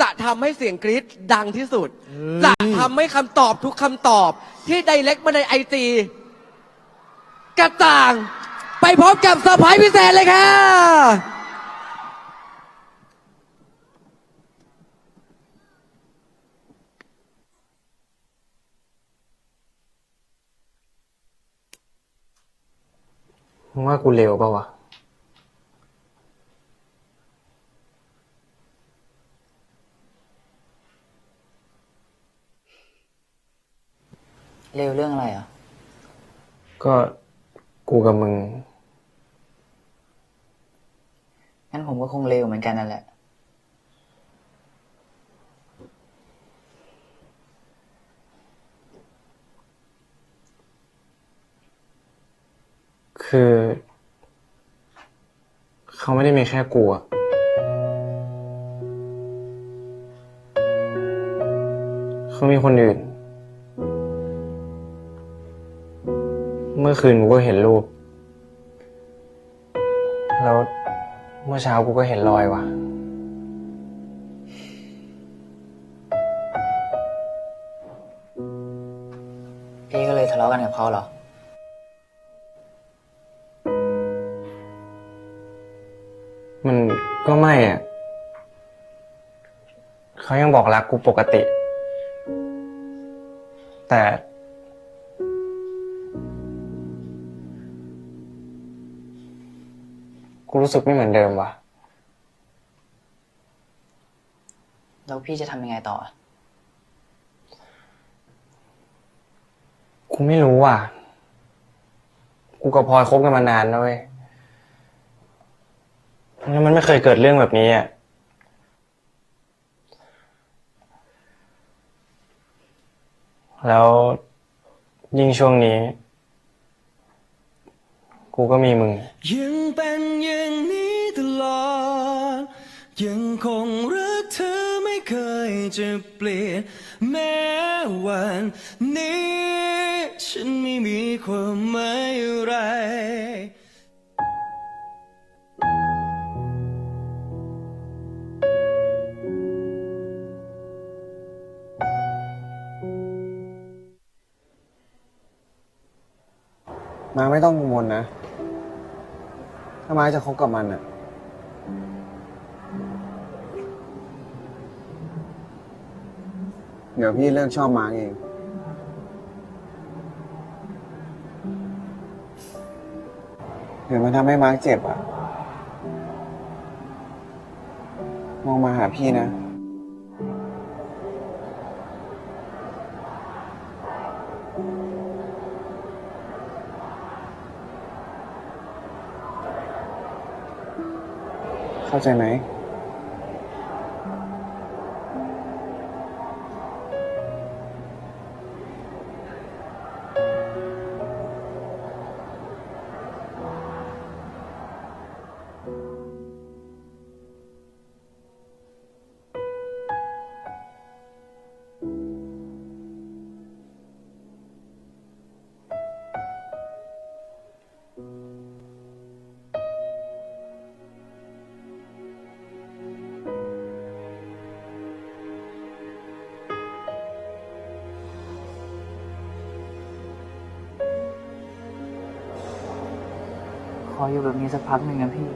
จะทำให้เสียงกรี๊ดดังที่สุด จะทำให้คำตอบทุกคำตอบ ที่ไดเ c กมาในไอจีกระจ่าง ไปพบกับเซอร์ไพรส์พิเศษเลยค่ะ มึงว่ากูเร็วปะวะ เร็วเรื่องอะไรอะ ก็กูกับมึง งั้นผมก็คงเร็วเหมือนกันนั่นแหละ คือ เขาไม่ได้มีแค่กูอะเขามีคนอื่น เมื่อคืนกูก็เห็นรูป แล้วเมื่อเช้ากูก็เห็นรอยว่ะ พี่ก็เลยทะเลาะกันกับเขาเหรอ มันก็ไม่อะเขายังบอกรักกูปกติ แต่ กูรู้สึกไม่เหมือนเดิมว่ะ แล้วพี่จะทำยังไงต่ออะกูไม่รู้อะ กูกับพลอยคบกันมานานนะเว้ยแล้วมันไม่เคยเกิดเรื่องแบบนี้อะ แล้วยิ่งช่วงนี้ กูก็มีมึง ยังเป็นอย่างนี้ตลอด ยังคงรักเธอไม่เคยจะเปลี่ยน แม้วันนี้ ฉันไม่มีความหมายอะไร มาไม่ต้องกังวลนะ ถ้ามาจะคบกับมันอะเดี๋ยวพี่เลิกชอบมาเอง เดี๋ยวมันทำให้มาเจ็บอะมองมาหาพี่นะ เข้าใจไหม ออยู่แบบนี้สักพักหนึ่งนะพี่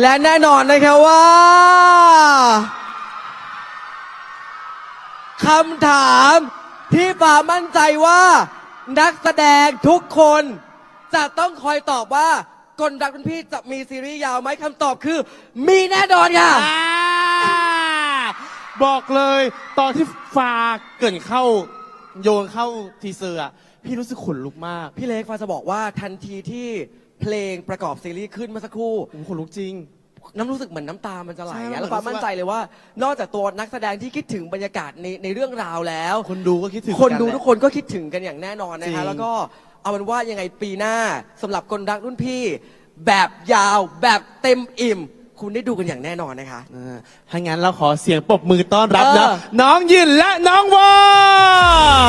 และแน่นอนนะครับว่าคำถามที่ป่ามั่นใจว่า นักแสดงทุกคน จะต้องคอยตอบว่ากลรักรุ่นพี่จะมีซีรีส์ยาวไหมคำตอบคือ มีแน่นอนค่ะ อ่าบอกเลยตอนที่ฟาเกรินเข้าโยนเข้าทีเซอร์อะพี่รู้สึกขนลุกมาก พี่เล็กฟ้าจะบอกว่าทันทีที่ เพลงประกอบซีรีส์ขึ้นเมื่อสักครู่ผมขนลุกจริง น้ำรู้สึกเหมือนน้ำตามันจะไหลใช่อะมันแล้วความรู้สึกว่ามั่นใจเลยว่า นอกจากตัวนักแสดงที่คิดถึงบรรยากาศในในเรื่องราวแล้ว คนดูก็คิดถึงคนกัดูแหละทุกคนก็คิดถึงกันอย่างแน่นอนนะจริคะ ง แล้วก็เอาเป็นว่ายังไงปีหน้าสำหรับคนรักรุ่นพี่ แบบยาวแบบเต็มอิ่ม คุณได้ดูกันอย่างแน่นอนนะคะ อ่าถ้างั้นเราขอเสียงปรบมือต้อนรับเออนะน้องยินและน้องวอ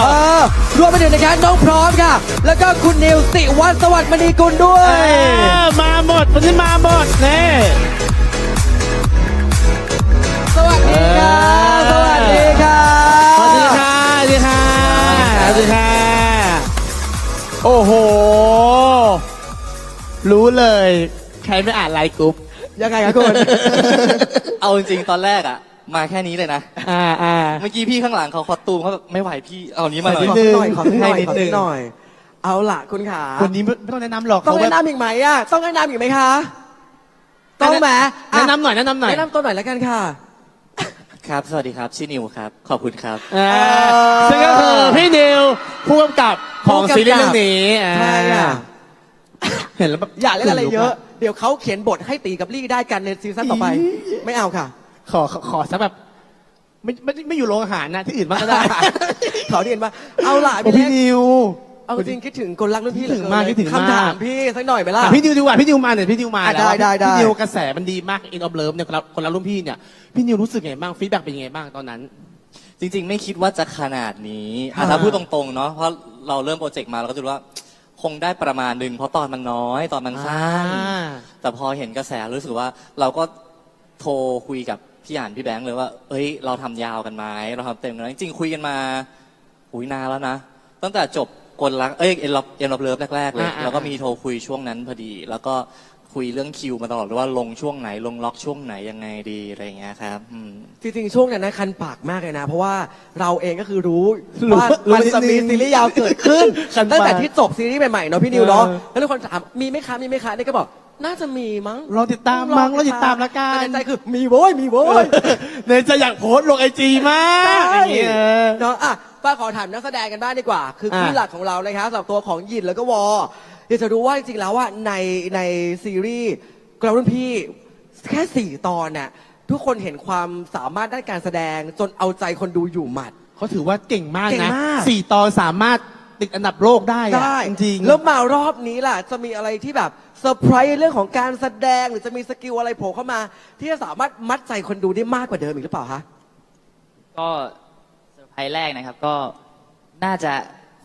เออรวมไปถึงนะคะน้องพร้อมค่ะ แล้วก็คุณนิวสิวัฒน์สวัสดิ์มณีกุลด้วเอยอมาหมดวันนี้มาหมดเน่ สวัสดีค่ะ สวัสดีค่ะ สวัสดีค่ะสวัสดีค่ะสวัสดีค่ะ โอ้โห รู้เลย ใครไม่อ่านไลน์กรุ๊ป ยังไงคะคุณ เอาจริงๆตอนแรกอะมาแค่นี้เลยนะ อ่าอ่า เมื่อกี้พี่ข้างหลังเขาคอสตูมเขาแบบไม่ไหวพี่เอานี้มาหน่อยขขอนิสัดกหน่อยขอสักหน่อยให้นิดขอสันึกงหน่อย เอาล่ะคุณขา คนนี้ไม่ไม่ต้องแนะนำหรอกต้องเขาแนะแบบนำอีกไหมอะ ต้องแนะนำอีกไหมคะ ต้องไหมอะแนะนำหน่อยแนะนำหน่อยแนะนำตัวหน่อยแล้วกันค่ะ ครับ สวัสดีครับชื่อนิวครับ ขอบคุณครับ อ่าเออซึ่งก็คือพี่นิวผู้กำกับของผู้กำกับซีรีส์เรื่องนี้อ่า ใช่อะ เห็นแล้วแบบอย่าเล่นอะไรเยอะ เดี๋ยวเขาเขียนบทให้ตีกับลี่ได้กันในซีซั่นต่อไป ไม่เอาค่ะ ขอขอขอสักแบบไม่ไม่ไม่อยู่โรงอาหารนะที่อื่นบ้างก็ได้ขอเรียนว่าเอาล่ะโอ้พี่พี่เล็กนิว เอาจริงคิดถึงคนรักรุ่นพี่เหลือคิดถึงมากเนคิดถึงมาก คำถามพี่สักหน่อยไหมล่ะ อะพี่นิวดีกว่าพี่นิวมาเนี่ยพี่นิวมาอะแล้วได้ได้ได้ พี่นิวกระแสมันดีมากอินออฟเลิฟเนี่ยคนละคนละรุ่นพี่เนี่ยพี่นิวรู้สึกไงบ้างฟีดแบ็กเป็นยังไงบ้างตอนนั้น จริงๆ ไม่คิดว่าจะขนาดนี้อะค่ะถ้าพูดตรงๆ เนาะเพราะเราเริ่มโปรเจกต์มาเราก็จะรู้ว่า คงได้ประมาณหนึ่งเพราะตอนมันน้อยตอนมันสั้นอ่า แต่พอเห็นกระแสรู้สึกว่าเราก็โทรคุยกับพี่อ่านพี่แบงค์เลยว่า เอ้ย เราทำยาวกันไหมเราทำเต็มกันไหมจริงๆคุยกันมาอุ้ยนานแล้วนะ ตั้งแต่จบกลรักเอ้ยเอ็นล็อบเอ็นล็อบเลิฟแรกๆเลยอ่าๆแล้วก็มีโทรคุยช่วงนั้นพอดี แล้วก็ คุยเรื่องคิวมาตลอดว่าลงช่วงไหนลงล็อกช่วงไหนยังไงดีอะไรอย่างเงี้ยครับอืม จริงๆช่วงนั้นนะคันปากมากเลยนะ เพราะว่าเราเองก็คือรู้รู้ว่ารู้มันจะมีนิดนึงซีรีส์ยาวเกิดขึ้น คันปากตั้งแต่ที่จบซีรีส์ใหม่ๆเนาะพี่นิวเนาะเออแล้วทุกคนถามมีไหมคะมีไหมคะนี่ก็บอกน่าจะมีมั้งรอติดตามมั้งรอติดตามละกัน แต่ในใจคือมีโว้ยมีโว้ยเนยจะอยากโพสต์ลงไอจีมากใช่อย่างเงี้ย เนาะอะป้าขอถามนักแสดงกันบ้างดีกว่า คืออะ คู่หลักของเรานะครับสำหรับตัวของยินแล้วก็วอ อยากจะรู้ว่าจริงๆแล้วว่าในในซีรีส์กรารุ่นพี่แค่สี่ตอนน่ะทุกคนเห็นความสามารถด้านการแสดงจนเอาใจคนดูอยู่หมัด เขาถือว่าเก่งมากเก่งนะมาก สี่ตอนสามารถติดอันดับโลกได้อะได้จริงๆ แล้วมารอบนี้ล่ะ จะมีอะไรที่แบบเซอร์ไพรส์เรื่องของการแสดงหรือจะมีสกิลอะไรโผล่เข้ามา ที่จะสามารถมัดใจคนดูได้มากกว่าเดิมอีกหรือเปล่าคะ ก็เซอร์ไพรส์แรกนะครับก็น่าจะ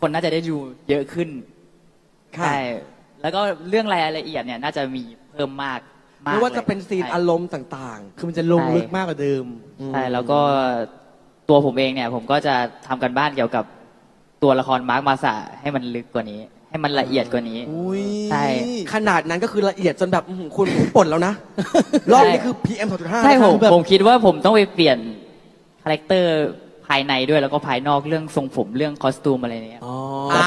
คนน่าจะได้ดูเยอะขึ้น ค่ะ ใช่แล้วก็เรื่องรายละเอียดเนี่ยน่าจะมีเพิ่มมากมากไม่ว่าจะลยเป็นซีนใช่อารมณ์ต่างคือมันจะลงลึกมากกว่าเดิมใช่แล้วก็ตัวผมเองเนี่ย ผมก็จะทำกันบ้านเกี่ยวกับตัวละครมาร์คมาสาให้มันลึกกว่านี้ ให้มันละเอียดกว่านี้ อุ้ยใช่ๆขนาดนั้นก็คือละเอียดจนแบบอื้อหือคุณป่นแล้วนะ รอบนี้คือ PM 2.5ใช่นะผคะมผมคิดว่าผมต้องไปเปลี่ยนคาแรคเตอร์ ภายในด้วยแล้วก็ภายนอกเรื่องทรงผมเรื่องคอสตูมอะไรเนี่ยอ๋อ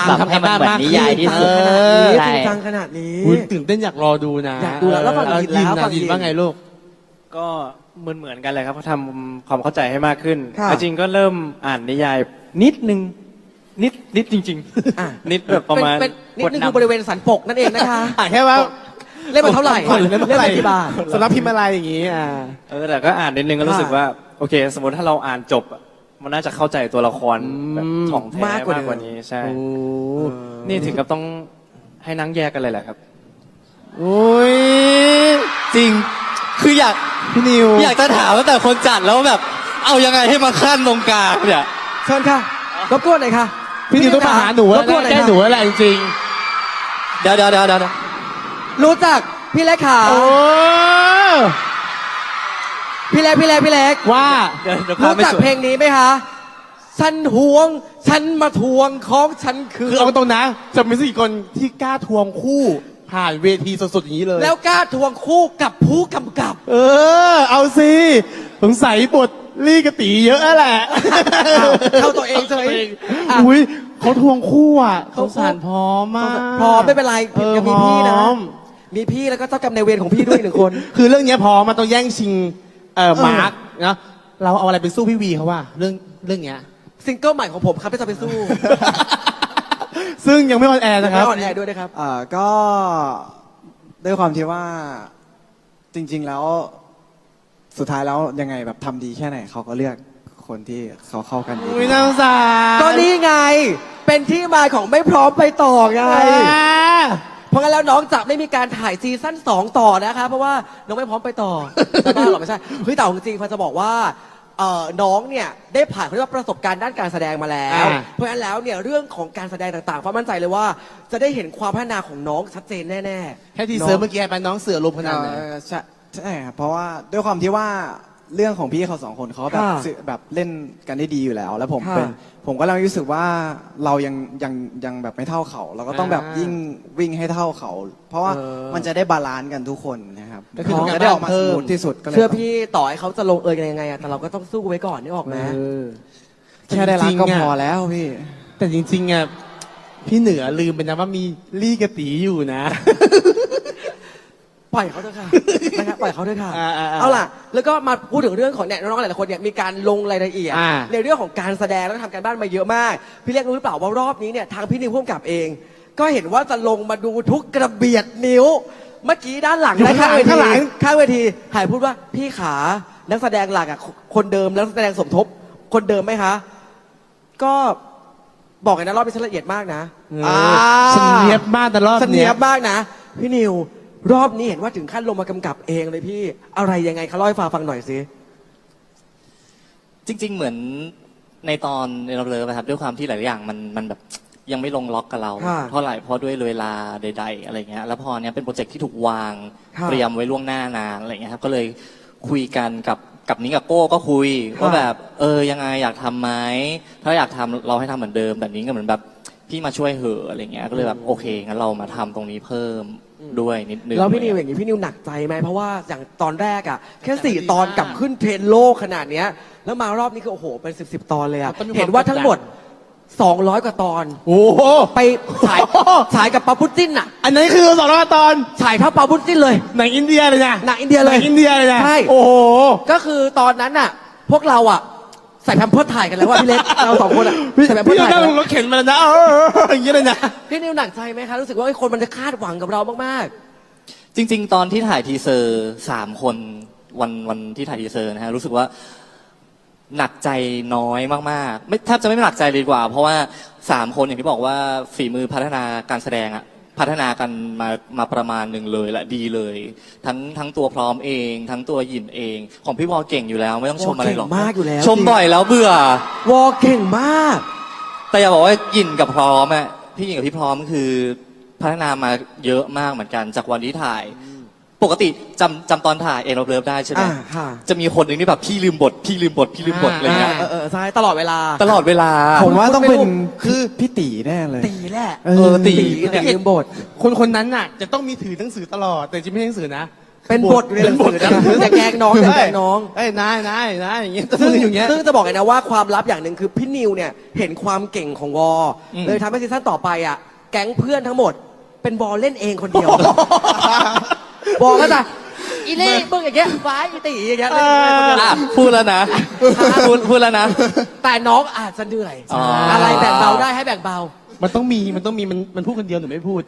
แบบให้มันเหมือนนิยายที่สุดเออใช่จริงจังขนาดนี้คุณตื่นเต้นอยากรอดูนะอยากดูแล้วแล้วฝั่งเออยินแล้วยินฝั่นะงยิยินนว่าไงลูกก็เหมือนเหมือนกันเลยครับเพราะทำความเข้าใจให้มากขึ้นค่ะเอาจริงก็เริ่มอ่านนิยายนิดนึงนิดนิดจริงอะๆนิดแบบประมาณเป็นเป็นนิดนึงกคือบริเวณสันปกนั่นเองนะคะอะแค่ว่าเล่นมาเท่าไหร่เล่นเล่นอะไรมากี่บาทสำหรับพิมพ์อะไรอย่างงี้อ่าเออแต่ก็อ่านนิดนึงก็รู้สึกค่ะว่า โอเค สมมติถ้าเราอ่านจบอะ มันน่าจะเข้าใจตัวละครแบบของแท้มากกว่าเดิม นี้ใช่ โอ้นี่ถึงกับต้องให้นั่งแยกกันเลยแหละครับ โอ้ยจริง คืออยาก พี่นิวอยากจะถามตั้งแต่คนจัดแล้วแบบ เอายังไงให้มาขั้นตรงกลางเนี่ย เชิญค่ะรบกวนหน่อยค่ะพี่นิวต้องมาหาหนูรแล้วบกวนหน่อยแก้ค่ะหนูอะไรจริงเดี๋ยวเดี๋ยวเดี๋ยวเดี๋ยวรู้จักพี่เล็กขา ๆโอ้ พี่เล็กพี่เล็กพี่เล็กว่าเดี๋ยวเดี๋ยวพารู้ไปจักสวน เพลงนี้ไหมคะ ฉันหวง ฉันมาทวงของฉันคืคืออเอาตรงนะจะมีสักกี่คนที่กล้าทวงคู่ผ่านเวทีสดๆอย่างนี้เลย แล้วกล้าทวงคู่กับผู้กำกับ เออ เอาสิสงสัยบทลี่กบตีเยอะแหละเข้าตัวเองเฉยอะอุ้ยเขาทวงคู่อะเขาเขาสารพร้อมมากพร้อมไม่เป็นไรเออยังมีพี่นะพร้อมมีพี่แล้วก็เจ้ากรรมนายเวรของพี่ด้วยหนึ่งคน คือเรื่องเนี้ยพร้อมมาต้องแย่งชิง เอ่อเออมาร์กนะเราเอาอะไรไปสู้พี่วีเขาว่าเรื่องเรื่องเนี้ย ซิงเกิลใหม่ของผมครับที่จะไปสู้ ซึ่งยังไม่ออนแอร์นะครับไม่ออนแอร์ด้วยนะครับอ่าก็ด้วยความที่ว่าจริง ๆแล้วสุดท้ายแล้วยังไงแบบทำดีแค่ไหนเขาก็เลือกคนที่เขาเข้ากันดีอุ้ยน่าสงสารก็นี่ไง เป็นที่มาของไม่พร้อมไปต่อไง อ่าเพ ราะงั้นแล้วน้องจะไม่มีการถ่ายซีซั่น2 ต่อนะคะ เพราะว่าน้องไม่พร้อมไปต่อจะบ้าหรอไม่ใช่เฮ้ยแต่เอาจริงๆพันจะบอกว่าเอ่อน้องเนี่ยได้ผ่านเขาเรียกว่าประสบการณ์ด้านการแสดงมาแล้ว อ่า เพราะฉะนั้นแล้วเนี่ยเรื่องของการแสดงต่างๆฟ้ามั่นใจเลยว่า จะได้เห็นความพัฒนาของน้องชัดเจนแน่ๆ แค่ทีเซอร์เมื่อกี้ไปน้องเสือลมขนาดไหน เอ่อใช่ใช่ครับเพราะว่าด้วยความที่ว่า เรื่องของพี่เขาสองคนเขาแบบค่ะสื่อแบบเล่นกันได้ดีอยู่แล้ว แล้วผมค่ะเป็นผมก็เลยรู้สึกว่าเรายังยังยังแบบไม่เท่าเขา เราก็ต้องแบบอ่ายิ่ยิ่งวิ่งให้เท่าเขา เพราะว่าเออ มันจะได้บาลานซ์กันทุกคนนะครับก็คือมันจะได้ออกมาเพิ่สมมูทที่สุดก็เลยเชื่อต้องพี่ต่อให้เขาจะลงเอยกันยังไงอะแต่เราก็ต้องสู้ไว้ก่อนนี่ออกไหม เออ แค่ได้รักก็จริงๆอะ พอแล้วพี่ แต่จริงๆอะพี่เหนือลืมไปนะว่ามีลี่กระตีอยู่นะ ปล่อยเขาเถอะค่ะ นะครับปล่อยเขาเถอะค่ะอ่าอ่าอ่าเอาล่ะ แล้วก็มาพูดถึงเรื่องของเนี่ยน้องๆหลายๆคนเนี่ยมีการลงรายละเอียด อ่า ในเรื่องของการแสดงแล้วก็ทำการบ้านมาเยอะมาก พี่เล็กรู้หรือเปล่าว่ารอบนี้เนี่ยทางพี่นิวพ่วงกับเอง ก็เห็นว่าจะลงมาดูทุกกระเบียดนิ้ว เมื่อกี้ด้านหลังอยู่นะข้างหลังเวทีข้างหลัง ข้างเวทีถ่ายพูดว่าพี่ขานักแสดงหลักอะคนเดิมแล้วนักแสดงสมทบคนเดิมไหมคะ ก็บอกเลยนะรอบนี้ฉันละเอียดมากนะอ่า สเนียบมากแต่รอบเสนีเนี้ยยบมากนะ พี่นิว รอบนี้เห็นว่าถึงขั้นลงมากำกับเองเลยพี่ อะไรยังไงคะเล่าให้ฟ้าฟังหน่อยสิจริง ๆ เหมือนในตอนในเราเลยนะครับด้วยความที่หลายอย่างมันมันแบบยังไม่ลงล็อกกับเรา ค่ะเท่าไหร่เพราะด้วยเวลาใด ๆ อะไรเงี้ยแล้วพอเนี้ยเป็นโปรเจกต์ที่ถูกวางค่ะ เตรียมไว้ล่วงหน้านานอะไรเงี้ยครับก็เลยคุยกันกับกับนิ้งกับโก้ก็คุยค่ะว่าแบบ เออยังไงอยากทำไหมถ้าอยากทำเราให้ทำเหมือนเดิมแต่นิ้งก็เหมือนแบบ พี่มาช่วยเหอะอะไรเงี้ยก็เลยแบบโอเคงั้นเรามาทำตรงนี้เพิ่มด้วยนิดนึงแล้วพี่นิวอย่างนี้พี่นิวหนักใจไหมเพราะว่าอย่างตอนแรกอะแค่สี่ตอนกลับขึ้นเทรนด์โลกขนาดเนี้ย แล้วมารอบนี้คือโอ้โหเป็นสิบสิบตอนเลยอะมันต้องมีความ เห็นว่าทั้งหมด 200 กว่าตอน โอ้โหไปฉายฉายกับปาพุตจิ้นอะอันนั้นคือสองร้อยตอนฉายเท่าปาพุตจิ้นเลย หนังอินเดียเลยนะหนังอินเดียเลยหนังอินเดียเลยนะใช่ โอ้โห ก็คือตอนนั้นอะ พวกเราอะ ใส่แพมเพิร์สถ่ายกันแล้วว่าพี่เล็กเราสองคนอะพี่ใส่แพมเพิร์พี่สถ่ายนั่กันงแล้วรถเข็นมาแล้วนะเอออย่างนี้เลยนะ พี่นิวหนักใจไหมคะรู้สึกว่าไอ้คนมันจะคาดหวังกับเรามากจริง ๆ ตอนที่ถ่ายทีเซอร์สามคนวันวันที่ถ่ายทีเซอร์นะฮะรู้สึกว่าหนักใจน้อยมากๆ ไม่แทบจะไม่หนักใจเลยดีกว่า เพราะว่าสามคนอย่างที่บอกว่าฝีมือพัฒนาการแสดงอะ พัฒนากันมามาประมาณหนึ่งเลยและดีเลย ทั้งทั้งตัวพร้อมเอง ทั้งตัวหยินเอง ของพี่วอลเก่งอยู่แล้ว ไม่ต้องชมอะไรหรอก วอลเก่งมากอยู่แล้ว ชมบ่อยแล้วเบื่อๆวอเก่งมาก แต่อย่าบอกว่าหยินกับพร้อมอะพี่หยินกับพี่พร้อมคือพัฒนามาเยอะมากเหมือนกันจากวันที่ถ่าย ปกติจำจำตอนถ่ายเอ็นเราเลิฟได้ใช่ไหมอ่าค่ะ จะมีคนหนึ่งที่แบบพี่ลืมบท พี่ลืมบท พี่ลืมบทอะไรเงี้ย เออเออใช่ตลอดเวลาตลอดเวลา ผมว่าต้องเป็นคือพี่ตีแน่เลย ตีแหละเออตีตีตีลืมบท คนคนนั้นน่ะ จะต้องมีถือหนังสือตลอด แต่จริงไม่ใช่หนังสือนะเป็นบทอยู่ในหนังสือนะอย่าแกล้งน้องอย่าแกล้งน้อง เอ้ยนายนายนายอย่างเงี้ยซึ่งอยู่อย่างเงี้ย ซึ่งจะบอกเลยนะว่าความลับอย่างหนึ่งคือพี่นิวเนี่ยเห็นความเก่งของวออืมเลยทำให้ซีซั่นต่อไปอะ แก๊งเพื่อนทั้งหมด เป็นวอเล่นเองคนเดียว วอก็จะอีเล่เบิ้งอย่างเงี้ยฟ้าอีตีอย่างเงี้ยเล่นเองคนเดียวอะพูดแล้วนะ พูดพูดแล้วนะ แต่น้องอาจจะเหนื่อย อ๋ออ อะไรแบ่งเบาได้ให้แบ่งเบา มันต้องมีมันต้องมีมันมันพูดคนเดียวหนูไม่พูด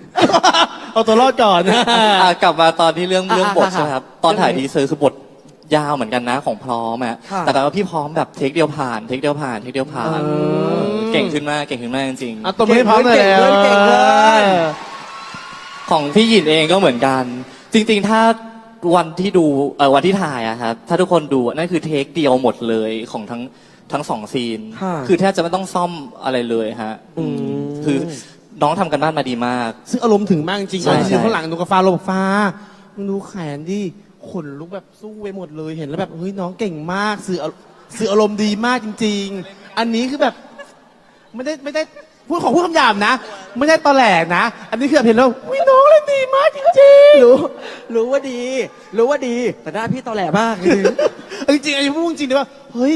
เอาตัวรอดก่อนนะอะกลับมาตอนที่เรื่องอะเรื่องบทอะใช่ไหมครับ ตอนถ่ายเรื่องนี้ทีเซอร์คือบทยาวเหมือนกันนะของพร้อมอะค่ะ แต่ก็พี่พร้อมแบบเทคเดียวผ่านเทคเดียวผ่านเทคเดียวผ่าน เก่งขึ้นมากเก่งขึ้นมากจริงๆ เอาตัวไม่พร้อมเลยเก่งเลยเก่งเลยของพี่หยินเองก็เหมือนกัน จริงๆ ถ้าวันที่ดูเออวันที่ถ่ายอะครับ ถ้าทุกคนดูนั่นคือเทคเดียวหมดเลยของทั้งทั้งสองซีน ค่ะ คือแทบจะไม่ต้องซ่อมอะไรเลยฮะอืมคือน้องทำกันบ้านมาดีมาก ซึ่งอารมณ์ถึงมากจริงๆใช่ตอนที่อยู่ใช่ ข้างหลังหนูกับฟ้าเราบอกฟ้ามึงดูแขนดิขนลุกแบบสู้ไปหมดเลยเห็นแล้วแบบเฮ้ยน้องเก่งมาก สื่ออารสื่ออารมณ์ดีมากจริง ๆ อันนี้คือแบบไม่ได้ไม่ได้ พูดของพูดคำหยาบนะ ไม่ได้ตอแหลนะ อันนี้คือแบบเห็นแล้ววิน้องเล่นดีมากจริงรู้ รู้ว่าดี รู้ว่าดี แต่หน้าพี่ตอแหลมากๆเอาจริงๆอันนี้พูดจริงๆเลยว่าเฮ้ย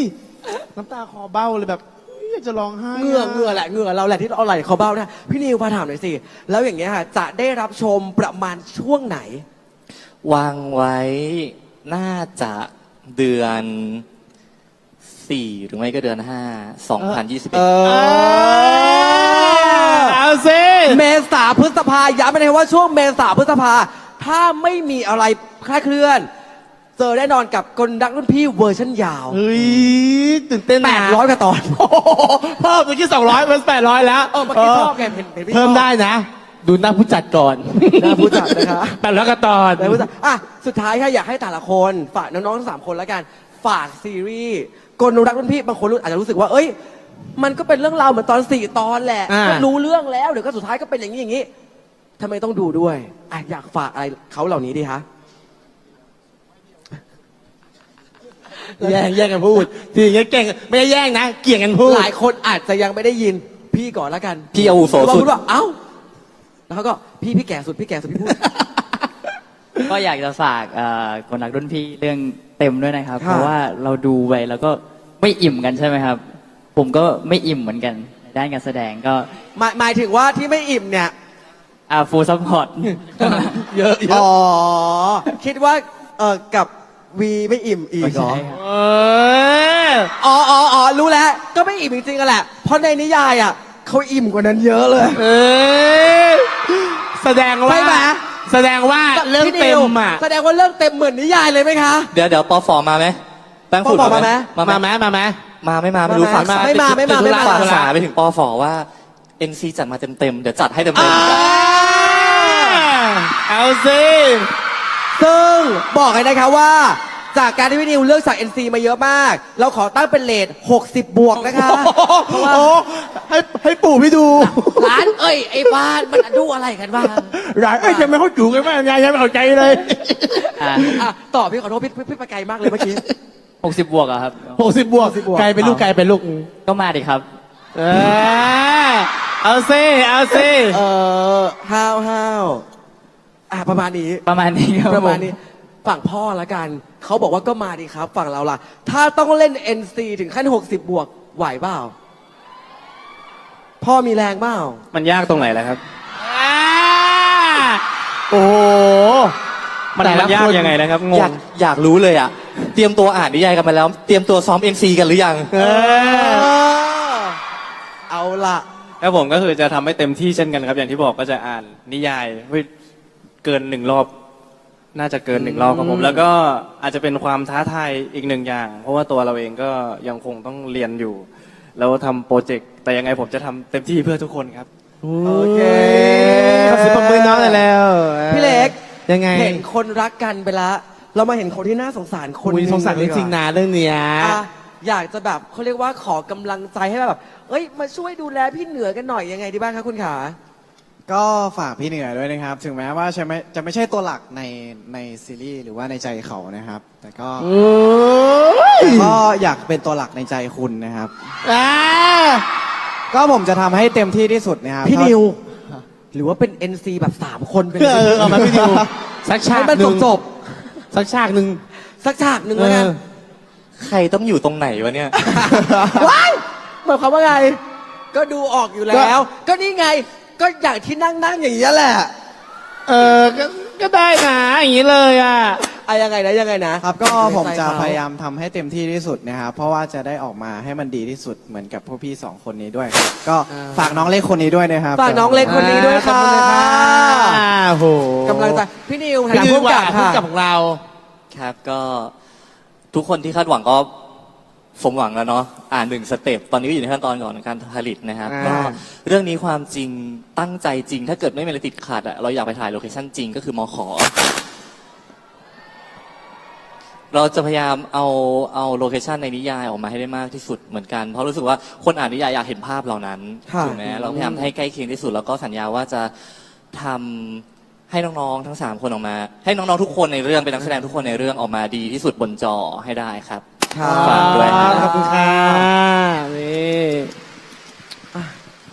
น้ำตาคอเบ้าเลยแบบเฮ้ยอยากจะร้องไห้ะ เหงื่อเหงื่อแหละเหงื่อเราแหละที่เอาไหลเขาเบ้านะพี่นิวพาถามหน่อยสิ แล้วอย่างเงี้ยค่ะจะได้รับชมประมาณช่วงไหน วางไว้น่าจะเดือน สี่หรือไม่ก็เดือนห้าสองพันยี่สิบเอเอ็ดอเอาซิเมษาพฤษภาย้ำไปเลยว่าช่วงเมษาพฤษภา ถ้าไม่มีอะไรคลาดเคลื่อน เจอแน่นอนกับคนรักรุ่นพี่เวอร์ชันยาว เฮ้ยตื่นเต้นนะแปดร้อยกว่าตอน โอ้โหเพิ่มเมื่อกี้สองร้อยเป็นแปดร้อยแล้วเออเมื่อกี้ชอบไงเห็นเห็นพี่เพิ่มชอบได้นะ ดูหน้าผู้จัดก่อนหน้าผู้จัดนะคะ แปดร้อยกระตอน แต่ว่าอะสุดท้ายค่ะอยากให้แต่ละคนฝากน้องๆทั้งสามคนแล้วกัน ฝากซีรีส์ กลรักรุ่นพี่บางคนรู้อาจจะรู้สึกว่า เอ้ย มันก็เป็นเรื่องราวเหมือนตอนสี่ตอนแหละอ่า ก็รู้เรื่องแล้วเดี๋ยวก็สุดท้ายก็เป็นอย่างนี้อย่างนี้ทำไมต้องดูด้วยอะอยากฝากอะไรเขาเหล่านี้ดีคะ แย่งแย่งกันพูดทีอย่างเงี้ยเก่งไม่ได้แย่งนะเกี่ยงกันพูด หลายคนอาจจะยังไม่ได้ยินพี่ก่อนแล้วกันพี่อาวุโสแล้วก็สุดพูดว่า เอ้า แล้วเขาก็พี่พี่แก่สุดพี่แก่สุดพี่พูด ก็อยากจะฝากเอ่อคนรักรุ่นพี่เรื่องเต็มด้วยนะครับ ค่ะ เพราะว่าเราดูไปแล้วก็ ไม่อิ่มกันใช่ไหมครับ ผมก็ไม่อิ่มเหมือนกันในด้านการแสดงก็หมายหมายถึงว่าที่ไม่อิ่มเนี่ย อ่าฟูลซัพพอร์ต เยอะเยอ๋อะอ คิดว่าเออกับวีไม่อิ่มอีกเหรอ เออ อ๋ออ๋ออ๋อรู้แล้ว ก็ไม่อิ่มจริงๆกันแหละ เพราะในนิยายอะเขาอิ่มกว่านั้นเยอะเลย เออ แสดงว่าใช่ไหม แสดงว่าเรื่องพี่นิวเต็มอะ แสดงว่าเรื่องเต็มเหมือนนิยายเลยไหมคะ เดี๋ยวเดี๋ยวปอฟอมาไหมแป้งฝุ่นปอฟอมาไหม มามาไหไหมมมาไหม มาไม่มาไม่รู้มาฝากไหมสายไม่มาไม่มาไม่มา ฝากสายไปถึงปอฟอว่า NC จัดมาเต็มๆ เดี๋ยวจัดให้เต็มๆอ่าเอาสิซึ่งบอกเลยนะคะว่า จากการที่พี่นิวเลือกจาก NC มาเยอะมาก เราขอตั้งเป็นเลท60 บวกนะคะ เพราะว่า โอ้ให้ให้ปู่พี่ดูร้านเอ้ยไอ้บ้านมันดูอะไรกันบ้างร้านเอ้ยยังไม่เข้าจูกันแม่ยายยังไม่เข้าใจเลยอ่าอะต่อพี่ขอโทษพี่พี่พี่ไปไกลมากเลยเมื่อกี้ หกสิบบวกอะครับ หกสิบบวก60บวก ไกลเป็นลูกไกลเป็นลูกก็มาดิครับ เออเอาสิเอาสิเออห้าวห้าวอะประมาณนี้ ประมาณนี้ครับประมาณผนี้ฝั่งพ่อละกัน เขาบอกว่าก็มาดีครับ ฝั่งเราล่ะ ถ้าต้องเล่น NC ถึงขั้น 60 บวก ไหวเปล่า พ่อมีแรงเปล่า มันยากตรงไหนแล้วครับ อ่าโอ้โห มันแต่ละมันยากคนยังไงนะครับงอยางกอยากรู้เลยอะ เตรียมตัวอ่านนิยายกันมาแล้ว เตรียมตัวซ้อม NC กันหรือยังเอเอออ เอาล่ะ แล้วผมก็คือจะทำให้เต็มที่เช่นกันครับ อย่างที่บอกก็จะอ่านนิยายเฮ้ยเกินหนึ่งรอบ น่าจะเกินหนึ่งรอบครับผม แล้วก็อาจจะเป็นความท้าทายอีกหนึ่งอย่าง เพราะว่าตัวเราเองก็ยังคงต้องเรียนอยู่ แล้วทำโปรเจกต์แต่ยังไงผมจะทำเต็มที่เพื่อทุกคนครับ โอเคขอเสิบมือน้องหน่อยแล้ว พี่เล็ก ยังไงเห็นคนรักกันไปแล้วเรามาเห็นคนที่น่าสงสารคนคุยหนึ่สงสารดีจกว่าริงๆนะเรื่องเนี้ย อะอยากจะแบบเขาเรียกว่าขอกำลังใจให้แบบ เอ้ย มาช่วยดูแลพี่เหนือกันหน่อยยังไงดีบ้างคะคุณขา ก็ฝากพี่เหนือด้วยนะครับ ถึงแม้ว่าจะไม่จะไม่ใช่ตัวหลักในในซีรีส์หรือว่าในใจเขานะครับ แต่ก็แต่ก็อยากเป็นตัวหลักในใจคุณนะครับอ่าก็ผมจะทำให้เต็มที่ที่สุดนะครับพี่นิว หรือว่าเป็น NC แบบสามคนเป็นเออเอามาพี่ดิวสักฉาให้กมันหนึ่งจบสักฉากหนึ่งๆสักฉากหนึ่งแล้วกันเออใครต้องอยู่ตรงไหนวะเนี่ย ว้ายหมายความว่าไง ก็ดูออกอยู่แล้ว ก็นี่ไง ก็อย่างที่นั่งนั่งๆอย่างนี้ยแหละ เออก็ก็ได้นะอย่างนี้เลยอะ อะยังไงนะยังไงนะครับก็ผมจะใจเขพยายามทำให้เต็มที่ที่สุดนะครับเพราะว่าจะได้ออกมาให้มันดีที่สุดเหมือนกับพวกพี่สองคนนี้ด้วยครับก็ฝากน้องเล็กคนนี้ด้วยนะครับ ฝากน้องเล็กคนนี้ด้วยค่ะขอบณค่ะโอ้โหกำลังใจพี่นิวพี่ดิวผู้ว่ากับผู้ค่ะกับของเรา ครับก็ทุกคนที่คาดหวังก็สมหวังแล้วเนาะอ่านหนึ่งสเต็ปตอนนี้ก็อยู่ในขั้นตอนก่อนการผลิตนะครับอ่า ก็เรื่องนี้ความจริงตั้งใจจริง ถ้าเกิดไม่มีอะไรติดขัดอะเราอยากไปถ่ายโลเคชั่นจริงก็คือมอขอ เราจะพยายามเอาเอาโลเคชันในนิยายออกมาให้ได้มากที่สุดเหมือนกัน เพราะรู้สึกว่าคนอ่านนิยายอยากเห็นภาพเหล่านั้นค่ะถูกไหมเราพยายามให้ใกล้เคียงที่สุด แล้วก็สัญญาว่าจะทำให้น้องๆทั้งสามคนออกมา ให้น้องๆทุกคนในเรื่องเป็นนักแสดงทุกคนในเรื่องออกมาดีที่สุดบนจอให้ได้ครับ ฝากด้วยนะ ขอบคุณค่ะนี่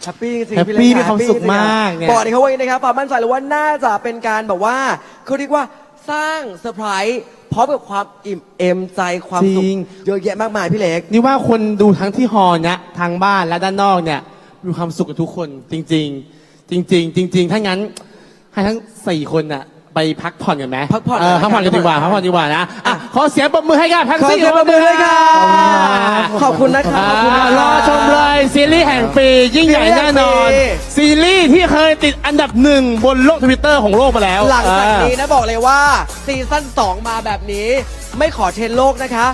แฮปปี้จริงแฮปๆพี่ปี้เล็กมีความสุขมากเนี่ย บอกเลยครับว่านะครับความมั่นใจเลยว่าน่าจะเป็นการแบบว่าเขาเรียกว่าสร้างเซอร์ไพรส์ พร้อมกับความอิ่มเอมใจความสุขจริง เยอะแยะมากมายพี่เล็ก นี่ว่าคนดูทั้งที่ฮอลล์เนี่ยทางบ้านและด้านนอกเนี่ยมีความสุขกับทุกคนจริง ๆ จริง ๆ จริง ๆ ถ้างั้นให้ทั้งสี่คนน่ะ ไปพักผ่อนกันไหมพักผ่อนเออพักผ่อนกันดีกว่าพักผ่อนดีกว่านะอะขอเสียงปรบมือให้กับแท็กขอซี่เสียงปรบมือเลยค่ะขอบคุณนะคะอ่าขอบคุณนะรอชมเลยซีรีส์แห่งปียิ่งใหญ่แน่นอนซีรีส์แห่งปีซีรีส์ที่เคยติดอันดับหนึ่งบนโลกทวิตเตอร์ของโลกมาแล้วหลังจากอ่านี้นะบอกเลยว่าซีซั่น2มาแบบนี้ไม่ขอเทรนโลกนะคะ